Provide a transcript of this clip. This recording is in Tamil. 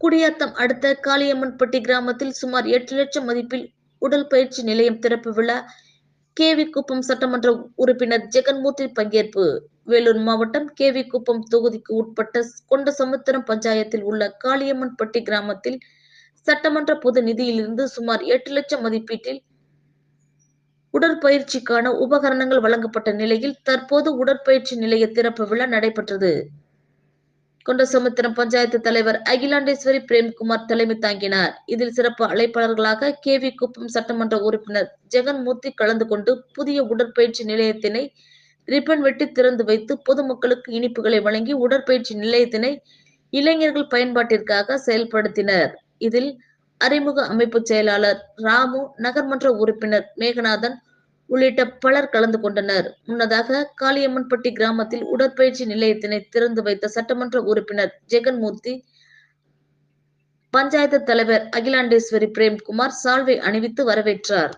குடியாத்தம் அடுத்த காளியம்மன்பட்டி கிராமத்தில் சுமார் எட்டு லட்சம் மதிப்பில் உடல் பயிற்சி நிலையம் திறப்பு விழா. கேவி குப்பம் சட்டமன்ற உறுப்பினர் ஜெகன்மூர்த்தி பங்கேற்பு. வேலூர் மாவட்டம் கேவி குப்பம் தொகுதிக்கு உட்பட்ட கொண்ட சமுத்திரம் பஞ்சாயத்தில் உள்ள காளியம்மன்பட்டி கிராமத்தில் சட்டமன்ற பொது நிதியிலிருந்து சுமார் எட்டு லட்சம் மதிப்பீட்டில் உடற்பயிற்சிக்கான உபகரணங்கள் வழங்கப்பட்ட நிலையில் தற்போது உடற்பயிற்சி நிலைய திறப்பு விழா நடைபெற்றது. கொண்டசமுத்திரம் பஞ்சாயத்து தலைவர் அகிலாண்டேஸ்வரி பிரேம்குமார் தலைமை தாங்கினார். இதில் சிறப்பு அழைப்பாளர்களாக கே வி குப்பம் சட்டமன்ற உறுப்பினர் ஜெகன்மூர்த்தி கலந்து கொண்டு புதிய உடற்பயிற்சி நிலையத்தினை ரிப்பன் வெட்டி திறந்து வைத்து பொதுமக்களுக்கு இனிப்புகளை வழங்கி உடற்பயிற்சி நிலையத்தினை இளைஞர்கள் பயன்பாட்டிற்காக செயல்படுத்தினர். இதில் அறிமுக அமைப்பு செயலாளர் ராமு நகர்மன்ற உறுப்பினர் மேகநாதன் உள்ளிட்ட பலர் கலந்து கொண்டனர். முன்னதாக காளியம்மன்பட்டி கிராமத்தில் உடற்பயிற்சி நிலையத்தினை திறந்து வைத்த சட்டமன்ற உறுப்பினர் ஜெகன்மூர்த்தி பஞ்சாயத்து தலைவர் அகிலாண்டேஸ்வரி பிரேம்குமார் சால்வை அணிவித்து வரவேற்றார்.